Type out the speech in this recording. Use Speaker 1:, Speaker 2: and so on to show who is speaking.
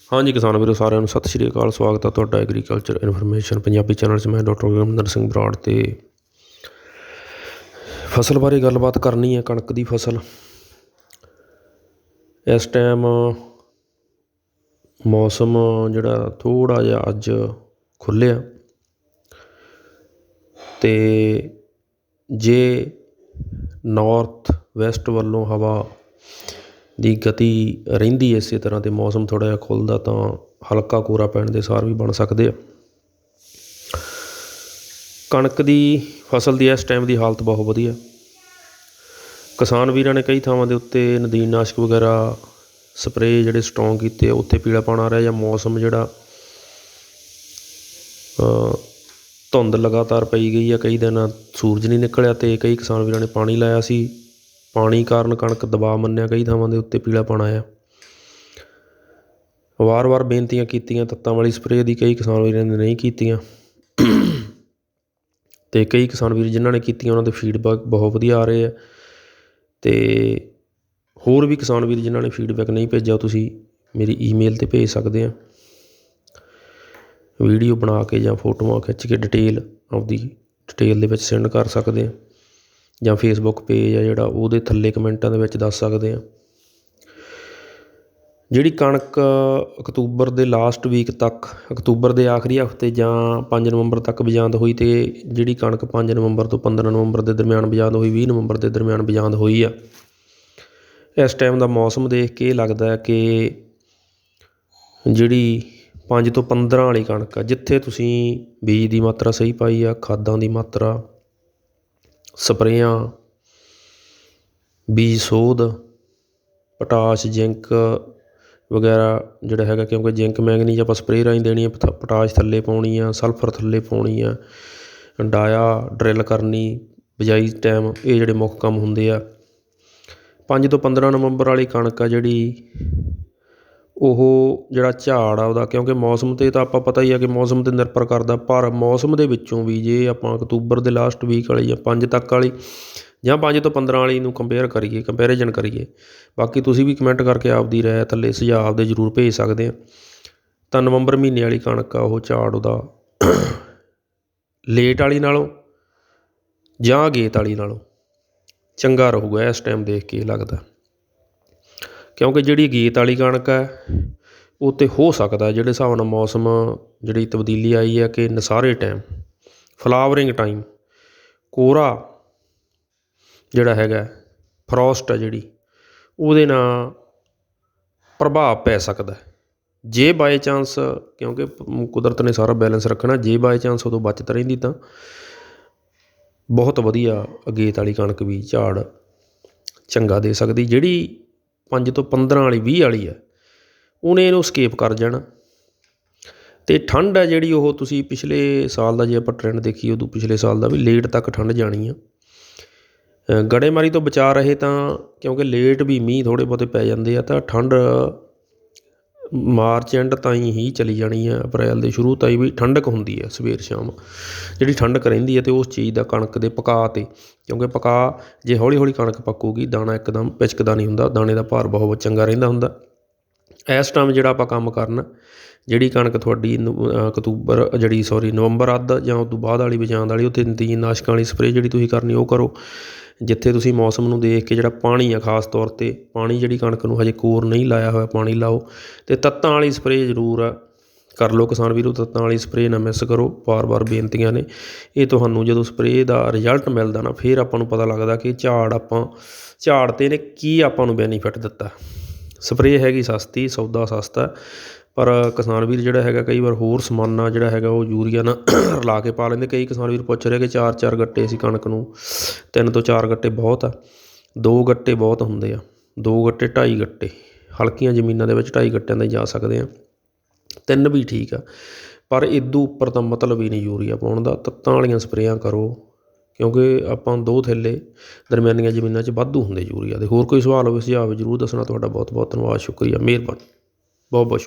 Speaker 1: ਹਾਂਜੀ ਕਿਸਾਨ ਵੀਰੋ, ਸਾਰਿਆਂ ਨੂੰ ਸਤਿ ਸ਼੍ਰੀ ਅਕਾਲ। ਸਵਾਗਤ ਹੈ ਤੁਹਾਡਾ ਐਗਰੀਕਲਚਰ ਇਨਫੋਰਮੇਸ਼ਨ ਪੰਜਾਬੀ ਚੈਨਲ 'ਚ। ਮੈਂ ਡਾਕਟਰ ਗੁਰਮਿੰਦਰ ਸਿੰਘ ਬਰਾੜ ਤੇ ਫਸਲ ਬਾਰੇ ਗੱਲਬਾਤ ਕਰਨੀ ਹੈ, ਕਣਕ ਦੀ ਫਸਲ। ਇਸ ਟਾਈਮ ਮੌਸਮ ਜਿਹੜਾ ਥੋੜਾ ਜਿਹਾ ਅੱਜ ਖੁੱਲਿਆ ਤੇ ਜੇ ਨਾਰਥ ਵੈਸਟ ਵੱਲੋਂ ਹਵਾ ਦੀ ਗਤੀ ਰਹਿੰਦੀ ਹੈ ਇਸੇ ਤਰ੍ਹਾਂ ਅਤੇ ਮੌਸਮ ਥੋੜ੍ਹਾ ਜਿਹਾ ਖੁੱਲ੍ਹਦਾ ਤਾਂ ਹਲਕਾ ਕੋਰਾ ਪੈਣ ਦੇ ਸਾਰ ਵੀ ਬਣ ਸਕਦੇ ਆ। ਕਣਕ ਦੀ ਫਸਲ ਦੀ ਇਸ ਟਾਈਮ ਦੀ ਹਾਲਤ ਬਹੁਤ ਵਧੀਆ। ਕਿਸਾਨ ਵੀਰਾਂ ਨੇ ਕਈ ਥਾਵਾਂ ਦੇ ਉੱਤੇ ਨਦੀਨਨਾਸ਼ਕ ਵਗੈਰਾ ਸਪਰੇਅ ਜਿਹੜੇ ਸਟਰੋਂਗ ਕੀਤੇ ਉੱਥੇ ਪੀਲਾਪਣ ਆ ਰਿਹਾ ਜਾਂ ਮੌਸਮ ਜਿਹੜਾ ਧੁੰਦ ਲਗਾਤਾਰ ਪਈ ਗਈ ਆ, ਕਈ ਦਿਨ ਸੂਰਜ ਨਹੀਂ ਨਿਕਲਿਆ ਤੇ ਕਈ ਕਿਸਾਨ ਵੀਰਾਂ ਨੇ ਪਾਣੀ ਲਾਇਆ ਸੀ। ਪਾਣੀ ਕਾਰਨ ਕਣਕ ਦਬਾਅ ਮੰਨਿਆ ਕਈ ਥਾਵਾਂ ਦੇ ਉੱਤੇ ਪੀਲਾਪਣ ਆਇਆ। ਵਾਰ-ਵਾਰ ਬੇਨਤੀਆਂ ਕੀਤੀਆਂ, ਤੱਤਾਂ ਵਾਲੀ ਸਪਰੇਅ ਦੀ ਕਈ ਕਿਸਾਨ ਵੀਰਾਂ ਨੇ ਨਹੀਂ ਕੀਤੀਆਂ। ਤੇ ਕਈ ਕਿਸਾਨ ਵੀਰ ਜਿਨ੍ਹਾਂ ਨੇ ਕੀਤੀਆਂ, ਉਹਨਾਂ ਦੇ ਫੀਡਬੈਕ ਬਹੁਤ ਵਧੀਆ ਆ ਰਹੇ ਆ। ਤੇ ਹੋਰ ਵੀ ਕਿਸਾਨ ਵੀਰ ਜਿਨ੍ਹਾਂ ਨੇ ਫੀਡਬੈਕ ਨਹੀਂ ਭੇਜਿਆ ਤੁਸੀਂ ਮੇਰੀ ਈਮੇਲ ਤੇ ਭੇਜ ਸਕਦੇ ਆ। ਵੀਡੀਓ ਬਣਾ ਕੇ ਜਾਂ ਫੋਟੋਆਂ ਖਿੱਚ ਕੇ ਡਿਟੇਲ ਆਪਦੀ ਡਿਟੇਲ ਦੇ ਵਿੱਚ ਸੈਂਡ ਕਰ ਸਕਦੇ ਆ। ਜਾਂ ਫੇਸਬੁੱਕ ਪੇਜ ਆ ਜਿਹੜਾ, ਉਹਦੇ ਥੱਲੇ ਕਮੈਂਟਾਂ ਦੇ ਵਿੱਚ ਦੱਸ ਸਕਦੇ ਆ। ਜਿਹੜੀ ਕਣਕ ਅਕਤੂਬਰ ਦੇ ਲਾਸਟ ਵੀਕ ਤੱਕ, ਅਕਤੂਬਰ ਦੇ ਆਖਰੀ ਹਫ਼ਤੇ ਜਾਂ 5 ਨਵੰਬਰ ਤੱਕ ਬਜਾਂਦ ਹੋਈ ਤੇ ਜਿਹੜੀ ਕਣਕ 5 ਨਵੰਬਰ ਤੋਂ 15 ਨਵੰਬਰ ਦੇ ਦਰਮਿਆਨ ਬਜਾਂਦ ਹੋਈ 20 ਨਵੰਬਰ ਦੇ ਦਰਮਿਆਨ ਬਜਾਂਦ ਹੋਈ ਆ। ਇਸ ਟਾਈਮ ਦਾ ਮੌਸਮ ਦੇਖ ਕੇ ਇਹ ਲੱਗਦਾ ਹੈ ਕਿ ਜਿਹੜੀ 5 ਤੋਂ 15 ਵਾਲੀ ਕਣਕ ਆ, ਜਿੱਥੇ ਤੁਸੀਂ ਬੀਜ ਦੀ ਮਾਤਰਾ ਸਹੀ ਪਾਈ ਆ, ਖਾਦਾਂ ਦੀ ਮਾਤਰਾ ਸਪਰੇਆਂ, ਬੀਜ ਸੋਧ, ਪਟਾਸ਼, ਜ਼ਿੰਕ ਵਗੈਰਾ ਜਿਹੜਾ ਹੈਗਾ ਕਿਉਂਕਿ ਜ਼ਿੰਕ ਮੈਂਗਨੀਜ਼ ਆਪਾਂ ਸਪਰੇਅ ਰਾਹੀਂ ਦੇਣੀ ਹੈ ਪਥ- ਪਟਾਸ਼ ਥੱਲੇ ਪਾਉਣੀ ਆ, ਸਲਫਰ ਥੱਲੇ ਪਾਉਣੀ ਆ, ਡਾਇਆ ਡਰਿੱਲ ਕਰਨੀ, ਬਿਜਾਈ ਟਾਈਮ, ਇਹ ਜਿਹੜੇ ਮੁੱਖ ਕੰਮ ਹੁੰਦੇ ਆ। ਪੰਜ ਤੋਂ 15 ਨਵੰਬਰ ਵਾਲੀ ਕਣਕ ਆ ਜਿਹੜੀ ਉਹ ਜਿਹੜਾ ਝਾੜ ਆ ਉਹਦਾ, ਕਿਉਂਕਿ ਮੌਸਮ ਤੇ ਤਾਂ ਆਪਾਂ ਪਤਾ ਹੀ ਆ ਕਿ ਮੌਸਮ ਤੇ ਨਿਰਭਰ ਕਰਦਾ, ਪਰ ਮੌਸਮ ਦੇ ਵਿੱਚੋਂ ਵੀ ਜੇ ਆਪਾਂ ਅਕਤੂਬਰ ਦੇ ਲਾਸਟ ਵੀਕ ਵਾਲੀ ਜਾਂ ਪੰਜ ਤੱਕ ਵਾਲੀ ਜਾਂ ਪੰਜ ਤੋਂ 15 ਵਾਲੀ ਨੂੰ ਕੰਪੇਅਰ ਕਰੀਏ ਕੰਪੈਰੀਜ਼ਨ ਕਰੀਏ, ਬਾਕੀ ਤੁਸੀਂ ਵੀ ਕਮੈਂਟ ਕਰਕੇ ਆਪਦੀ ਰਾਏ ਥੱਲੇ ਸੁਝਾਅ ਦੇ ਜ਼ਰੂਰ ਭੇਜ ਸਕਦੇ ਆ। ਤਾਂ ਨਵੰਬਰ ਮਹੀਨੇ ਵਾਲੀ ਕਣਕ ਆ, ਉਹ ਝਾੜ ਉਹਦਾ ਲੇਟ ਵਾਲੀ ਨਾਲੋਂ ਜਾਂ ਗੇਤ ਵਾਲੀ ਨਾਲੋਂ ਚੰਗਾ ਰਹੂਗਾ, ਇਸ ਟਾਈਮ ਦੇਖ ਕੇ ਇਹ ਲੱਗਦਾ। ਕਿਉਂਕਿ ਜਿਹੜੀ ਅਗੇਤ ਵਾਲੀ ਕਣਕ ਹੈ, ਉਹ 'ਤੇ ਹੋ ਸਕਦਾ ਜਿਹੜੇ ਹਿਸਾਬ ਨਾਲ ਮੌਸਮ ਜਿਹੜੀ ਤਬਦੀਲੀ ਆਈ ਹੈ ਕਿ ਨਸਾਰੇ ਟਾਈਮ ਫਲਾਵਰਿੰਗ ਟਾਈਮ ਕੋਹਰਾ ਜਿਹੜਾ ਹੈਗਾ ਫਰੋਸਟ ਹੈ ਜਿਹੜੀ, ਉਹਦੇ ਨਾਲ ਪ੍ਰਭਾਵ ਪੈ ਸਕਦਾ ਜੇ ਬਾਏ ਚਾਂਸ ਕਿਉਂਕਿ ਕੁਦਰਤ ਨੇ ਸਾਰਾ ਬੈਲੈਂਸ ਰੱਖਣਾ, ਜੇ ਬਾਏ ਚਾਂਸ ਉਦੋਂ ਬਚਤ ਰਹਿੰਦੀ ਤਾਂ ਬਹੁਤ ਵਧੀਆ ਅਗੇਤ ਵਾਲੀ ਕਣਕ ਵੀ ਝਾੜ ਚੰਗਾ ਦੇ ਸਕਦੀ, ਜਿਹੜੀ 5 ਤੋਂ 15 ਵਾਲੀ 20 ਵਾਲੀ ਹੈ ਉਹਨੇ ਇਹਨੂੰ ਸਕੇਪ ਕਰ ਜਾਣਾ। ਤੇ ਠੰਡ ਹੈ ਜਿਹੜੀ ਉਹ ਤੁਸੀਂ ਪਿਛਲੇ ਸਾਲ ਦਾ ਜੇ ਆਪਾਂ ਟ੍ਰੈਂਡ ਦੇਖੀਏ, ਉਦੋਂ ਪਿਛਲੇ ਸਾਲ ਦਾ ਵੀ ਲੇਟ ਤੱਕ ਠੰਡ ਜਾਣੀ ਆ। ਗੜੇਮਾਰੀ ਤੋਂ ਬਚਾ ਰਹੇ ਤਾਂ ਕਿਉਂਕਿ ਲੇਟ ਵੀ ਮੀਂਹ ਥੋੜ੍ਹੇ ਬਹੁਤੇ ਪੈ ਜਾਂਦੇ ਆ, ਤਾਂ ਠੰਡ ਮਾਰਚ ਐਂਡ ਤਾਈਂ ਹੀ ਚਲੀ ਜਾਣੀ ਹੈ ਅਪ੍ਰੈਲ ਦੇ ਸ਼ੁਰੂ ਤਾਈਂ ਵੀ ਠੰਡਕ ਹੁੰਦੀ ਹੈ ਸਵੇਰ ਸ਼ਾਮ। ਜਿਹੜੀ ਠੰਡਕ ਰਹਿੰਦੀ ਹੈ ਅਤੇ ਉਸ ਚੀਜ਼ ਦਾ ਕਣਕ ਦੇ ਪਕਾ ਤੇ, ਕਿਉਂਕਿ ਪਕਾ ਜੇ ਹੌਲੀ ਹੌਲੀ ਕਣਕ ਪੱਕੂਗੀ, ਦਾਣਾ ਇੱਕਦਮ ਪਿਚਕਦਾ ਨਹੀਂ ਹੁੰਦਾ, ਦਾਣੇ ਦਾ ਭਾਰ ਬਹੁਤ ਚੰਗਾ ਰਹਿੰਦਾ ਹੁੰਦਾ। ਇਸ ਟਾਈਮ ਜਿਹੜਾ ਆਪਾਂ ਕੰਮ ਕਰਨਾ, ਜਿਹੜੀ ਕਣਕ ਤੁਹਾਡੀ ਨਵ- ਅਕਤੂਬਰ, ਜਿਹੜੀ ਸੋਰੀ ਨਵੰਬਰ ਅੱਧ ਜਾਂ ਉਸ ਤੋਂ ਬਾਅਦ ਵਾਲੀ ਬਜਾਂਦ ਵਾਲੀ, ਉੱਥੇ ਨਦੀਨ ਨਾਸ਼ਕਾਂ ਵਾਲੀ ਸਪਰੇਅ ਜਿਹੜੀ ਤੁਸੀਂ ਕਰਨੀ ਉਹ ਕਰੋ। ਜਿੱਥੇ ਤੁਸੀਂ ਮੌਸਮ ਨੂੰ ਦੇਖ ਕੇ ਜਿਹੜਾ ਪਾਣੀ ਆ ਖਾਸ ਤੌਰ ਤੇ, ਪਾਣੀ ਜਿਹੜੀ ਕਣਕ ਨੂੰ ਹਜੇ ਕੋਰ ਨਹੀਂ ਲਾਇਆ ਹੋਇਆ ਪਾਣੀ ਲਾਓ। ਤੇ ਤੱਤਾਂ ਵਾਲੀ ਸਪਰੇਅ ਜ਼ਰੂਰ ਆ ਕਰ ਲਓ ਕਿਸਾਨ ਵੀਰੋ, ਤੱਤਾਂ ਵਾਲੀ ਸਪਰੇਅ ਨਾ ਮਿਸ ਕਰੋ, ਵਾਰ-ਵਾਰ ਬੇਨਤੀਆਂ ਨੇ। ਇਹ ਤੁਹਾਨੂੰ ਜਦੋਂ ਸਪਰੇਅ ਦਾ ਰਿਜ਼ਲਟ ਮਿਲਦਾ ਨਾ, ਫਿਰ ਆਪਾਂ ਨੂੰ ਪਤਾ ਲੱਗਦਾ ਕਿ ਝਾੜ ਆਪਾਂ, ਝਾੜ ਤੇ ਨੇ ਕੀ ਆਪਾਂ ਨੂੰ ਬੈਨੀਫਿਟ ਦਿੱਤਾ। ਸਪਰੇਅ ਹੈਗੀ ਸਸਤੀ, ਸੌਦਾ ਸਸਤਾ ਪਰ ਕਿਸਾਨ ਵੀਰ ਜਿਹੜਾ ਹੈਗਾ ਕਈ ਵਾਰ ਹੋਰ ਸਮਾਨਾ ਜਿਹੜਾ ਹੈਗਾ ਉਹ ਯੂਰੀਆ ਨਾਲ ਰਲਾ ਕੇ ਪਾ ਲੈਂਦੇ। ਕਈ ਕਿਸਾਨ ਵੀਰ ਪੁੱਛ ਰਹੇ ਕਿ ਚਾਰ ਚਾਰ ਗੱਟੇ ਸੀ ਕਣਕ ਨੂੰ, ਤਿੰਨ ਤੋਂ ਚਾਰ ਗੱਟੇ ਬਹੁਤ ਆ। ਦੋ ਗੱਟੇ ਬਹੁਤ ਹੁੰਦੇ ਆ। ਦੋ ਗੱਟੇ, ਢਾਈ ਗੱਟੇ। ਹਲਕੀਆਂ ਜ਼ਮੀਨਾਂ ਦੇ ਵਿੱਚ ਢਾਈ ਗੱਟਿਆਂ ਦੇ ਜਾ ਸਕਦੇ ਆ। ਤਿੰਨ ਵੀ ਠੀਕ ਆ। ਪਰ ਇਦੋਂ ਉੱਪਰ ਤਾਂ ਮਤਲਬ ਹੀ ਨਹੀਂ ਯੂਰੀਆ ਪਾਉਣ ਦਾ। ਤੱਤਾਂ ਵਾਲੀਆਂ ਸਪਰੇਆਂ ਕਰੋ। ਕਿਉਂਕਿ ਆਪਾਂ ਦੋ ਥੈਲੇ ਦਰਮਿਆਨੀਆਂ ਜ਼ਮੀਨਾਂ 'ਚ ਵਾਧੂ ਹੁੰਦੇ ਯੂਰੀਆ ਦੇ। ਹੋਰ ਕੋਈ ਸਵਾਲ ਹੋਵੇ, ਸੁਝਾਅ ਹੋਵੇ, ਜ਼ਰੂਰ ਦੱਸਣਾ। ਤੁਹਾਡਾ ਬਹੁਤ ਬਹੁਤ ਧੰਨਵਾਦ। ਸ਼ੁਕਰੀਆ। ਮਿਹਰਬਾਨੀ। ਬਹੁਤ ਬਹੁਤ ਸ਼ੁਕਰੀਆ